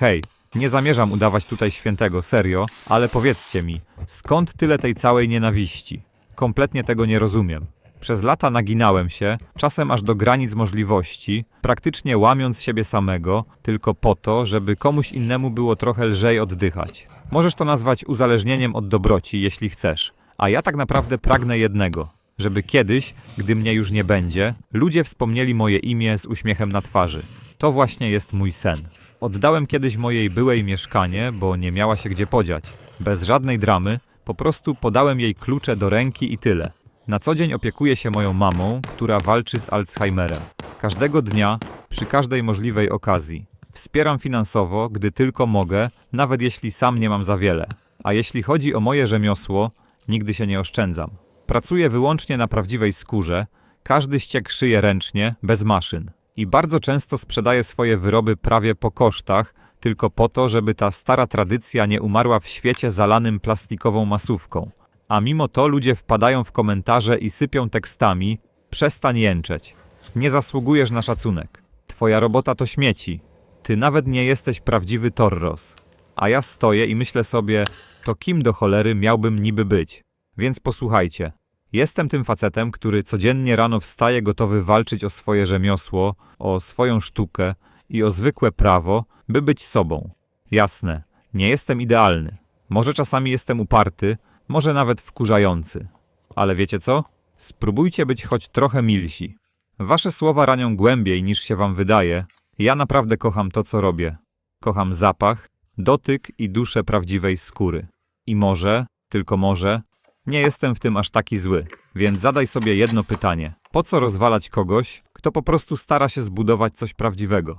Hej, nie zamierzam udawać tutaj świętego, serio, ale powiedzcie mi, skąd tyle tej całej nienawiści? Kompletnie tego nie rozumiem. Przez lata naginałem się, czasem aż do granic możliwości, praktycznie łamiąc siebie samego, tylko po to, żeby komuś innemu było trochę lżej oddychać. Możesz to nazwać uzależnieniem od dobroci, jeśli chcesz. A ja tak naprawdę pragnę jednego: żeby kiedyś, gdy mnie już nie będzie, ludzie wspomnieli moje imię z uśmiechem na twarzy. To właśnie jest mój sen. Oddałem kiedyś mojej byłej mieszkanie, bo nie miała się gdzie podziać. Bez żadnej dramy, po prostu podałem jej klucze do ręki i tyle. Na co dzień opiekuję się moją mamą, która walczy z Alzheimerem. Każdego dnia, przy każdej możliwej okazji. Wspieram finansowo, gdy tylko mogę, nawet jeśli sam nie mam za wiele. A jeśli chodzi o moje rzemiosło, nigdy się nie oszczędzam. Pracuję wyłącznie na prawdziwej skórze, każdy ściek szyję ręcznie, bez maszyn. I bardzo często sprzedaję swoje wyroby prawie po kosztach, tylko po to, żeby ta stara tradycja nie umarła w świecie zalanym plastikową masówką. A mimo to ludzie wpadają w komentarze i sypią tekstami: Przestań jęczeć. Nie zasługujesz na szacunek. Twoja robota to śmieci. Ty nawet nie jesteś prawdziwy Torros. A ja stoję i myślę sobie: To kim do cholery miałbym niby być? Więc posłuchajcie. Jestem tym facetem, który codziennie rano wstaje gotowy walczyć o swoje rzemiosło, o swoją sztukę i o zwykłe prawo, by być sobą. Jasne, nie jestem idealny. Może czasami jestem uparty, może nawet wkurzający. Ale wiecie co? Spróbujcie być choć trochę milsi. Wasze słowa ranią głębiej niż się wam wydaje. Ja naprawdę kocham to, co robię. Kocham zapach, dotyk i duszę prawdziwej skóry. I może, tylko może, nie jestem w tym aż taki zły. Więc zadaj sobie jedno pytanie. Po co rozwalać kogoś, kto po prostu stara się zbudować coś prawdziwego?